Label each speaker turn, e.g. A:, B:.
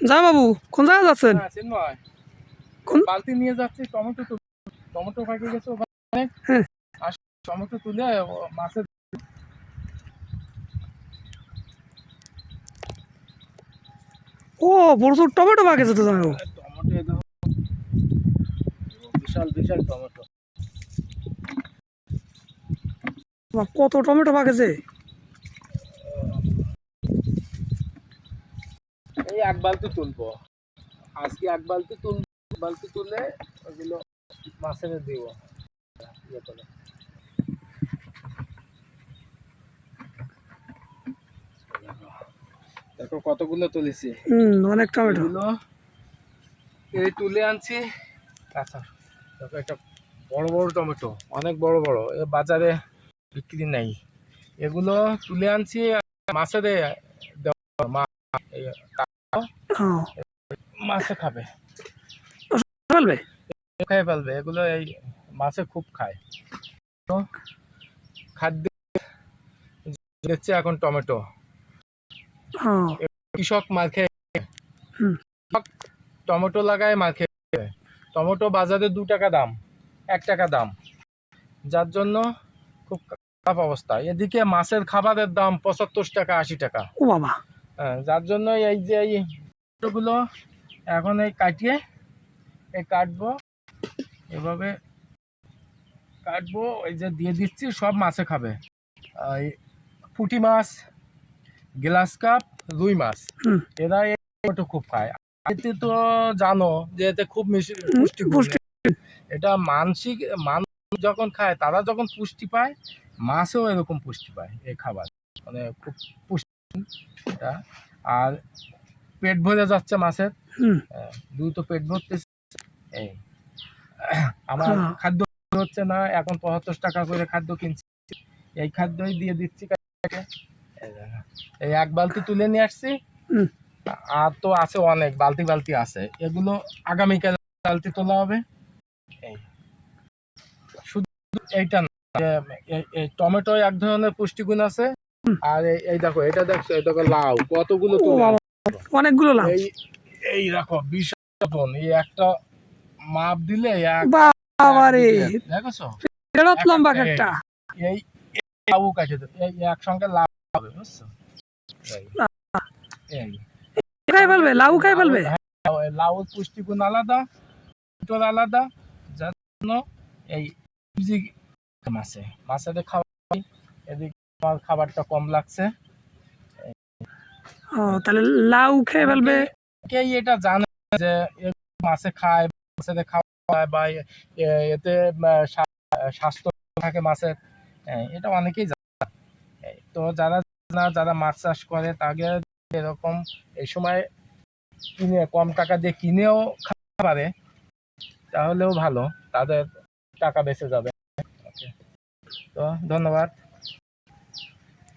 A: যা বাবু কোন জায়গায় যাচ্ছেন? কোন-
B: বালতি নিয়ে যাচ্ছি টমেটো তুল। টমেটো পাকে গেছে ওখানে।
A: হ্যাঁ।
B: আর টমেটো তুলে ও মাছের
A: ও প্রচুর টমেটো পাকেছে তো জামাইবাবু
B: টমেটো বিশাল বিশাল টমেটো।
A: কত টমেটো পাকেছে?
B: এক বালতি তুলবো। আজকে এক বালতি এক বালতি তুলে ওগুলো মাছের দিব। ইয়ে করে। দেখো কতগুলো তুলেছি।
A: হুম অনেক টমেটো।
B: এই তুলে আনছি। আচ্ছা দেখো একটা বড় বড় টমেটো অনেক বড় বড় এ বাজারে বিক্রি নাই। এগুলো তুলে আনছি মাছে
A: হ্যাঁ
B: মাছে খাবে।
A: ফেলবে?
B: খেয়ে ফেলবে। এগুলো এই মাছে খুব খায়। তো খাদ্য দেখছি এখন টমেটো।
A: হ্যাঁ।
B: কৃষক মার খেয়ে টমেটো লাগায় মার খেয়ে টমেটো বাজারে দু টাকা দাম এক টাকা দাম। যার জন্য খুব খারাপ অবস্থা। এদিকে মাছের খাবারের দাম পঁচাত্তর টাকা আশি টাকা।
A: ও বাবা।
B: হ্যাঁ, যার জন্য এই যে এই গুলো এখন এই কাটিয়ে এই কাটবো। এভাবে কাটবো এই যে দিয়ে দিচ্ছি সব মাছে খাবে। এই পুঁটি মাছ গ্লাস কাপ রুই মাছ। এরা একটু খুব খায়। এতে তো জানো যে এতে খুব পুষ্টি। এটা মানসিক মানুষ যখন খায় তারা যখন পুষ্টি পায় মাছেও এরকম পুষ্টি পায় এই খাবার। মানে খুব পুষ্টি এটা। আর পেট ভরে যাচ্ছে মাছের। হ্যাঁ, দ্রুত পেট ভরতেছে। এই আমার
A: হ্যাঁ।
B: খাদ্য হচ্ছে না এখন পঁচাত্তর টাকা করে খাদ্য কিনছি। এই খাদ্যই দিয়ে দিচ্ছি এই এক বালতি তুলে নিয়ে আসছি। আর তো আছে অনেক বালতি বালতি আছে। এগুলো আগামীকাল বালতি তোলা হবে। এই শুধু এইটা টমেটো এক ধরনের পুষ্টিগুণ আছে। আর এই- দেখো এটা দেখছ এই দেখো লাউ কতগুলো
A: বাবা অনেকগুলো লাভ
B: এই এই দেখো বিশাল এই একটা মাপ দিলে এক
A: বাবা
B: দেখছ?
A: ফেরত লম্বা একটা।
B: এই লাউ দেবে এই একসঙ্গে লাউ হবে বুঝছ? এই,
A: খাই ফেলবে? লাউ খাই
B: লাউ- লাউর পুষ্টিগুণ আলাদা টমেটোর আলাদা যার জন্য এই মাছে মাছের খাওয়া এদিকে আমার খাবারটা কম লাগছে।
A: ও তাহলে লাউ খেয়ে ফেলবে।
B: কেই এটা জানে যে মাছে খায় মাছের খাওয়ায় বা এতে স্বাস্থ্য থাকে মাছের এটা অনেকেই জানে। তো যারা না যারা মাছ চাষ করে তাকে এরকম এই সময় কিনে কম টাকা দিয়ে কিনেও খেতে পারে তাহলেও ভালো তাদের টাকা বেঁচে যাবে। তো ধন্যবাদ।